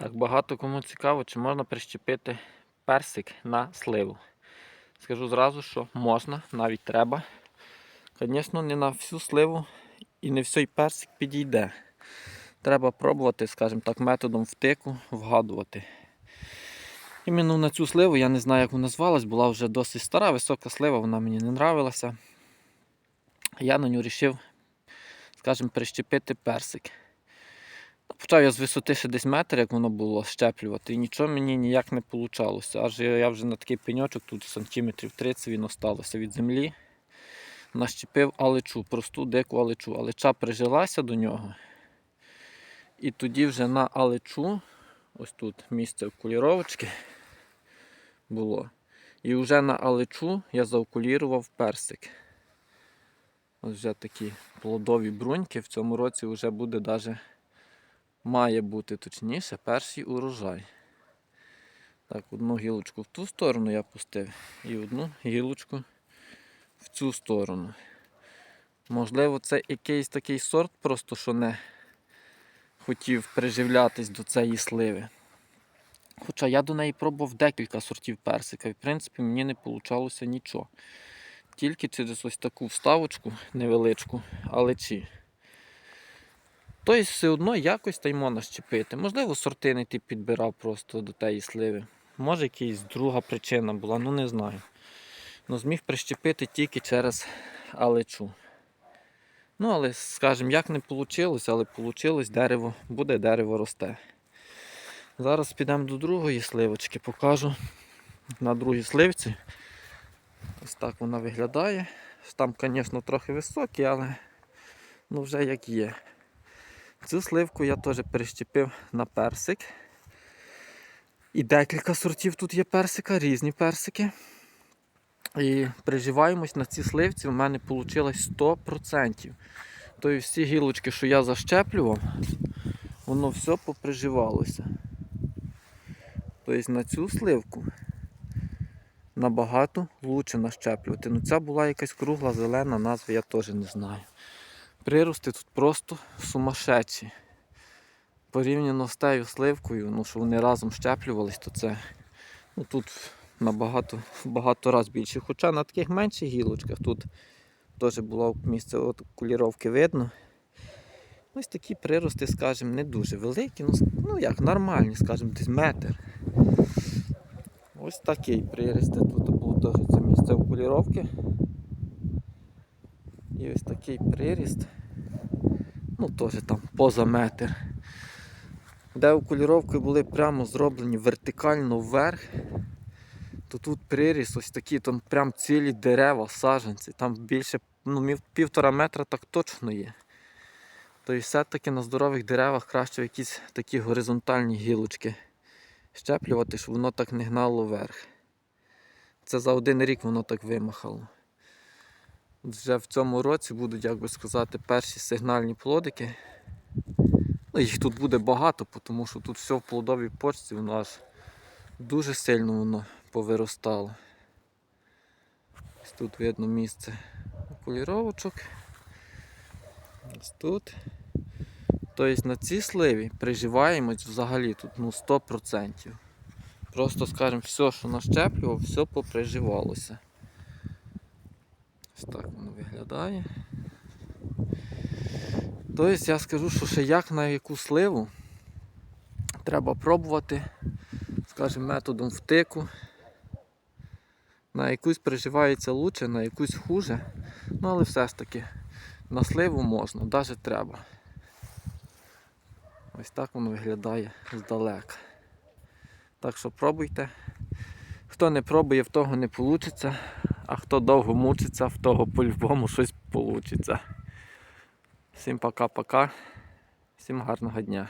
Так, багато кому цікаво, чи можна прищепити персик на сливу. Скажу зразу, що можна, навіть треба. Звісно, не на всю сливу і не всій персик підійде. Треба пробувати, скажімо так, методом втику вгадувати. Іменно на цю сливу, я не знаю, як вона звалась, була вже досить стара, висока слива, вона мені не нравилася. Я на нього вирішив, скажімо, прищепити персик. Почав я з висоти ще десь метр, як воно було, щеплювати, і нічого мені ніяк не вийшло. Аж я вже на такий пеньочок, тут сантиметрів 30 він осталося від землі. Нащепив алечу, просту дику алечу. Алеча прижилася до нього. І тоді вже на алечу, ось тут місце окуліровочки було. І вже на алечу я заокулірував персик. Ось вже такі плодові бруньки. В цьому році вже буде навіть має бути точніше перший урожай. Так, одну гілочку в ту сторону я пустив і одну гілочку в цю сторону. Можливо, це якийсь такий сорт, просто що не хотів приживлятись до цієї сливи. Хоча я до неї пробував декілька сортів персика, і в принципі мені не вийшло нічого. Тільки через ось таку вставочку невеличку, але чи. Тобто все одно якось та можна щепити. Можливо, сорти не ти підбирав просто до тієї сливи. Може якась друга причина була, ну не знаю. Ну зміг прищепити тільки через алечу. Ну, але, скажімо, як не вийшло, але вийшло дерево, буде дерево росте. Зараз підемо до другої сливочки, покажу на другій сливці. Ось так вона виглядає. Там, звісно, трохи високі, але ну, вже як є. Цю сливку я теж перещепив на персик. І декілька сортів тут є персика, різні персики. І приживаємось на цій сливці, у мене вийшло 100%. Тобто всі гілочки, що я защеплював, воно все поприживалося. Тобто на цю сливку набагато краще нащеплювати. Ну ця була якась кругла, зелена, назви я теж не знаю. Прирости тут просто сумасшедші. Порівняно з тією сливкою, ну що вони разом щеплювались, то це ну, тут набагато багато разів більше. Хоча на таких менших гілочках тут теж було місце от куліровки видно. Ось такі прирости, скажімо, не дуже великі, ну, ну як нормальні, скажімо, десь метр. Ось такий пририст. Тут було теж це місце окуліровки. І ось такий приріст. Ну теж там поза метр. Де окуліровки були прямо зроблені вертикально вверх, то тут приріс ось такі там прям цілі дерева, саджанці. Там більше ну, півтора метра так точно є. Тобто все-таки на здорових деревах краще якісь такі горизонтальні гілочки щеплювати, щоб воно так не гнало вверх. Це за один рік воно так вимахало. Вже в цьому році будуть, як би сказати, перші сигнальні плодики. Ну, їх тут буде багато, тому що тут все в плодовій почці, воно аж дуже сильно воно повиростало. Тут видно місце окуліровочок. Ось тут. Тобто на цій сливі приживаємось взагалі тут ну, 100%. Просто, скажімо, все, що нащеплював, все поприживалося. Ось так воно виглядає. Тобто я скажу, що ще як на яку сливу треба пробувати, скажімо, методом втику. На якусь приживається лучше, на якусь хуже. Ну але все ж таки на сливу можна, навіть треба. Ось так воно виглядає здалека. Так що пробуйте. Хто не пробує, в того не вийде, а хто довго мучиться, в того по-любому щось вийде. Всім пока-пока, всім гарного дня.